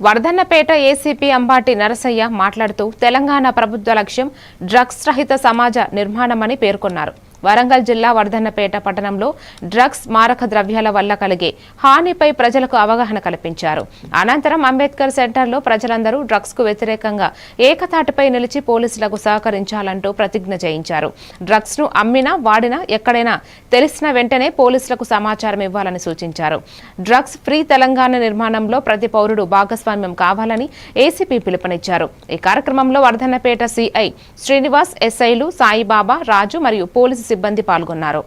Wardhannapet ACP Ambati Narasayya మాట్లాడుతూ తెలంగాణ ప్రభుత్వ లక్ష్యం డ్రగ్స్ రహిత సమాజ నిర్మాణమని పేర్కొన్నారు. వరంగల్ జిల్లా వర్ధన్నపేట పట్టణంలో డ్రగ్స్ మారక ద్రవ్యాల వల్ల కలిగే హానిపై ప్రజలకు అవగాహన కల్పించారు. అనంతరం అంబేద్కర్ సెంటర్లో ప్రజలందరూ డ్రగ్స్కు వ్యతిరేకంగా ఏకతాటిపై నిలిచి పోలీసులకు సహకరించాలంటూ ప్రతిజ్ఞ చేయించారు. డ్రగ్స్ను అమ్మినా వాడినా ఎక్కడైనా తెలిసిన వెంటనే పోలీసులకు సమాచారం ఇవ్వాలని సూచించారు. డ్రగ్స్ ఫ్రీ తెలంగాణ నిర్మాణంలో ప్రతి పౌరుడు భాగస్వామ్యం కావాలని ఏసీపీ పిలుపునిచ్చారు. ఈ కార్యక్రమంలో వర్ధన్నపేట సిఐ శ్రీనివాస్ ఎస్ఐలు సాయిబాబా రాజు మరియు పోలీసు సిబ్బంది పాల్గొన్నారు.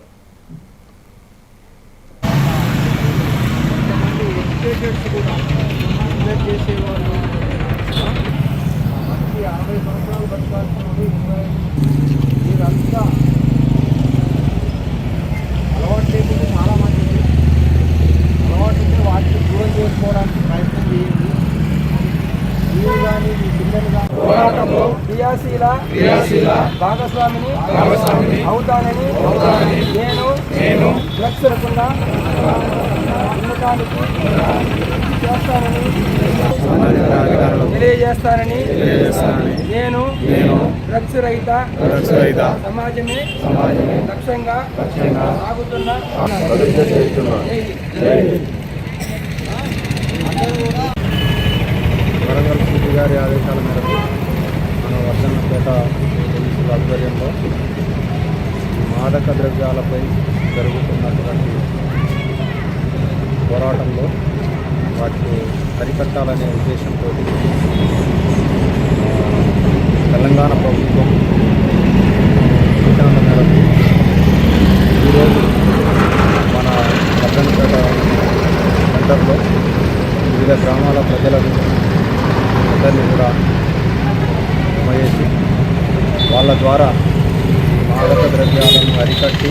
అలవాటు లేకుండా చాలా అలవాటు ఉంటే వాటిని దూరం చేసుకోవడానికి ప్రయత్నం చేయండి మీరు కానీ మీ పిల్లలు కానీ పోరాటంలో క్రియాశీల క్రియాశీల భాగస్వామిని భాగస్వామిని అవుతానని అవుతానని నేను నేను లేకుండా ఉండటానికి చేస్తానని తెలియజేస్తానని నేను నేను డ్రగ్స్ రహిత డ్రగ్స్ రహిత సమాజమే సమాజమే లక్ష్యంగా లక్ష్యంగా సాగుతున్న ప్రతిజ్ఞ చేస్తున్నాను వరంగల్ సిటీ గారి ఆదేశాల మేరకు మన వర్ధన్నపేట పోలీసుల ఆధ్వర్యంలో మాదక ద్రవ్యాలపై జరుగుతున్నటువంటి పోరాటంలో వాటిని అరికట్టాలనే ఉద్దేశంతో తెలంగాణ ప్రభుత్వం సూచనల మేరకు ఈరోజు మన వర్ధన్నపేట సెంటర్లో వివిధ గ్రామాల ప్రజలను అందరినీ కూడా జమ వాళ్ళ ద్వారా మాదక ద్రవ్యాలను అరికట్టి